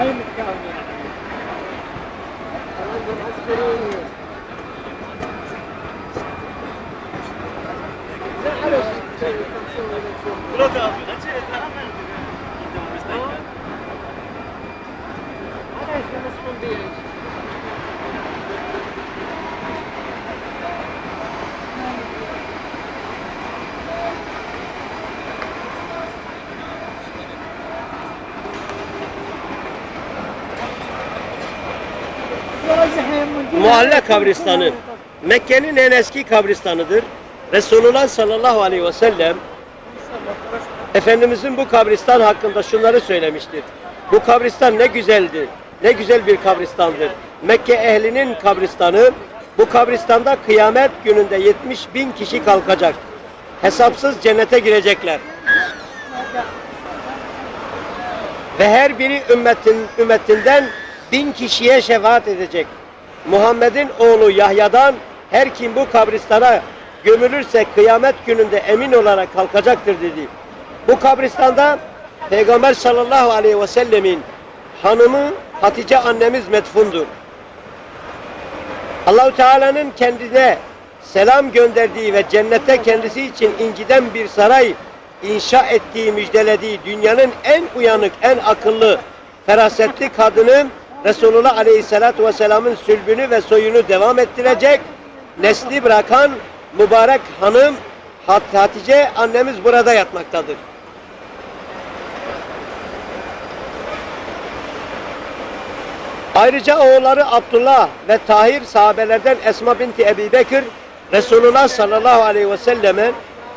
أي مكان يعني الأمر العسكري لا على Muhalle kabristanı Mekke'nin en eski kabristanıdır. Resulullah sallallahu aleyhi ve sellem Efendimizin bu kabristan hakkında şunları söylemiştir. Bu kabristan ne güzeldir. Ne güzel bir kabristandır. Mekke ehlinin kabristanı bu kabristanda kıyamet gününde 70 bin kişi kalkacak. Hesapsız cennete girecekler. Ve her biri ümmetin, ümmetinden bin kişiye şefaat edecek. Muhammed'in oğlu Yahya'dan her kim bu kabristana gömülürse kıyamet gününde emin olarak kalkacaktır dedi. Bu kabristanda Peygamber sallallahu aleyhi ve sellemin hanımı Hatice annemiz metfundur. Allahu Teala'nın kendine selam gönderdiği ve cennette kendisi için inciden bir saray inşa ettiği müjdelediği dünyanın en uyanık, en akıllı, ferasetli kadını Resulullah Aleyhisselatü Vesselam'ın sülbünü ve soyunu devam ettirecek, nesli bırakan mübarek hanım Hat- Hatice annemiz burada yatmaktadır. Ayrıca oğulları Abdullah ve Tahir sahabelerden Esma binti Ebi Bekir Resulullah sallallahu aleyhi ve selleme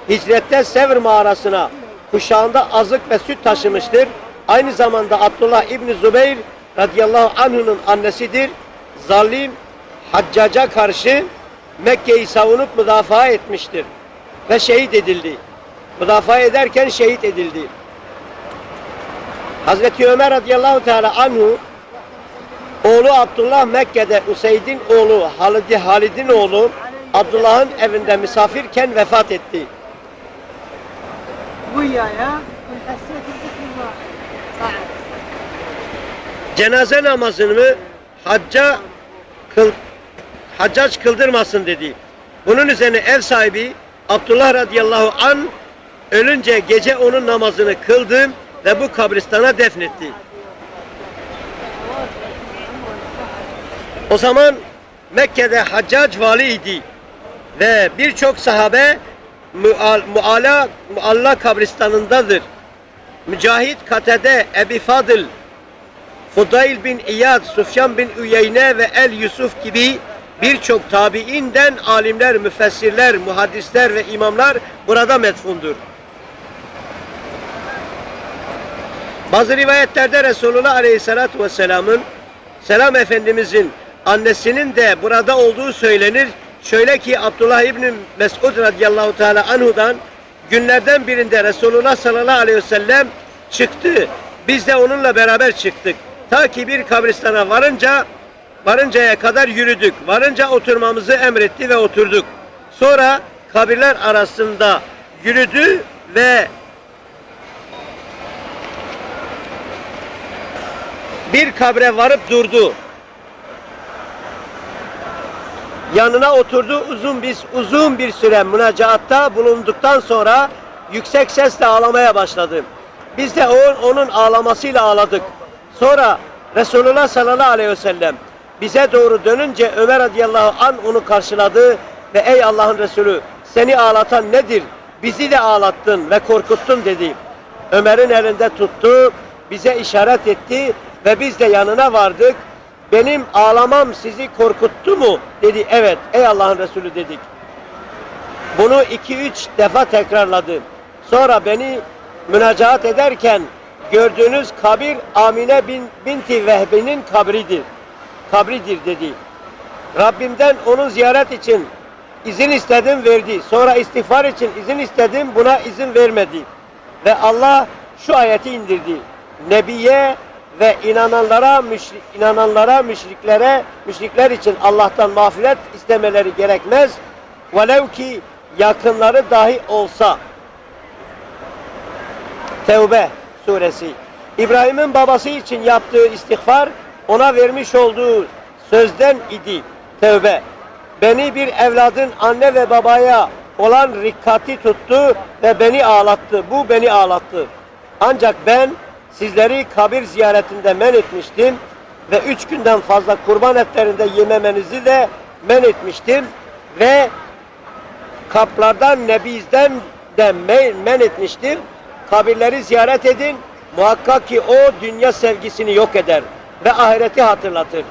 hicrette Sevr mağarasına kuşağında azık ve süt taşımıştır. Aynı zamanda Abdullah İbni Zübeyir radıyallahu anh'ın annesidir. Zalim haccaca karşı Mekke'yi savunup müdafaa etmiştir. Ve şehit edildi. Müdafaa ederken şehit edildi. Hazreti Ömer radıyallahu teala anhu oğlu Abdullah Mekke'de Useyd'in oğlu Halid Halid'in oğlu Abdullah'ın evinde misafirken vefat etti. Bu ya ya. Cenaze namazını hacca kıl, haccac kıldırmasın dedi. Bunun üzerine ev sahibi Abdullah radıyallahu an ölünce gece onun namazını kıldı ve bu kabristana defnetti. O zaman Mekke'de Haccac valiydi ve birçok sahabe mual, muala, kabristanındadır. Mücahit Katede, Ebi Fadıl, Fudayl bin İyad, Sufyan bin Üyeyne ve El Yusuf gibi birçok tabiinden alimler, müfessirler, muhaddisler ve imamlar burada metfundur. Bazı rivayetlerde Resulullah Aleyhisselatü Vesselam'ın Selam Efendimizin annesinin de burada olduğu söylenir. Şöyle ki Abdullah İbni Mesud radıyallahu teala anhudan günlerden birinde Resulullah sallallahu aleyhi ve sellem çıktı. Biz de onunla beraber çıktık. Ta ki bir kabristana varınca varıncaya kadar yürüdük. Varınca oturmamızı emretti ve oturduk. Sonra kabirler arasında yürüdü ve bir kabre varıp durdu. Yanına oturdu uzun bir uzun bir süre münacaatta bulunduktan sonra yüksek sesle ağlamaya başladı. Biz de onun ağlamasıyla ağladık. Sonra Resulullah sallallahu aleyhi ve sellem bize doğru dönünce Ömer radıyallahu an onu karşıladı ve ey Allah'ın Resulü seni ağlatan nedir? Bizi de ağlattın ve korkuttun dedi. Ömer'in elinde tuttu, bize işaret etti ve biz de yanına vardık. Benim ağlamam sizi korkuttu mu? Dedi. Evet. Ey Allah'ın Resulü dedik. Bunu iki üç defa tekrarladı. Sonra beni münacaat ederken gördüğünüz kabir Amine bin, binti Vehbi'nin kabridir. Kabridir dedi. Rabbimden onun ziyaret için izin istedim verdi. Sonra istiğfar için izin istedim buna izin vermedi. Ve Allah şu ayeti indirdi. Nebiye ve inananlara müşri, inananlara müşriklere müşrikler için Allah'tan mağfiret istemeleri gerekmez. Velev ki yakınları dahi olsa. Tevbe suresi. İbrahim'in babası için yaptığı istiğfar ona vermiş olduğu sözden idi. Tövbe. Beni bir evladın anne ve babaya olan rikkati tuttu ve beni ağlattı. Bu beni ağlattı. Ancak ben sizleri kabir ziyaretinde men etmiştim ve üç günden fazla kurban etlerinde yememenizi de men etmiştim ve kaplardan nebizden de men, etmiştim. Kabirleri ziyaret edin. Muhakkak ki o dünya sevgisini yok eder ve ahireti hatırlatır.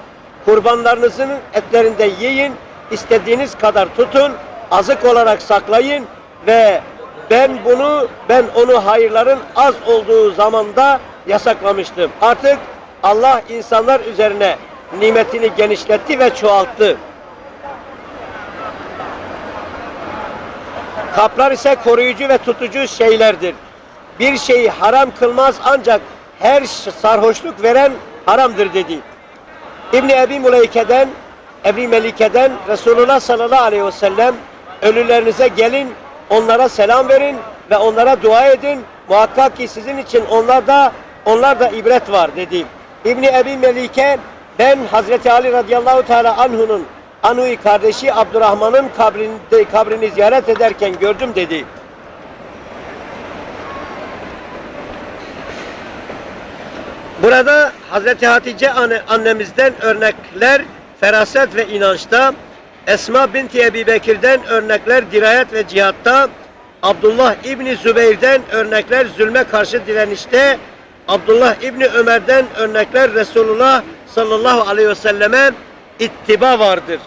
Kurbanlarınızın etlerinde yiyin, istediğiniz kadar tutun, azık olarak saklayın ve ben bunu, ben onu hayırların az olduğu zamanda yasaklamıştım. Artık Allah insanlar üzerine nimetini genişletti ve çoğalttı. Kaplar ise koruyucu ve tutucu şeylerdir. Bir şeyi haram kılmaz ancak her sarhoşluk veren haramdır dedi. İbni Ebi Muleyke'den, Ebi Melike'den Resulullah sallallahu aleyhi ve sellem ölülerinize gelin, onlara selam verin ve onlara dua edin. Muhakkak ki sizin için onlarda onlar da ibret var dedi. İbni Ebi Melike ben Hazreti Ali radıyallahu teala anhu'nun Anhui kardeşi Abdurrahman'ın kabrini, kabrini ziyaret ederken gördüm dedi. Burada Hazreti Hatice anne, annemizden örnekler feraset ve inançta, Esma binti Ebi Bekir'den örnekler dirayet ve cihatta, Abdullah İbni Zübeyir'den örnekler zulme karşı direnişte, Abdullah İbni Ömer'den örnekler Resulullah sallallahu aleyhi ve selleme ittiba vardır.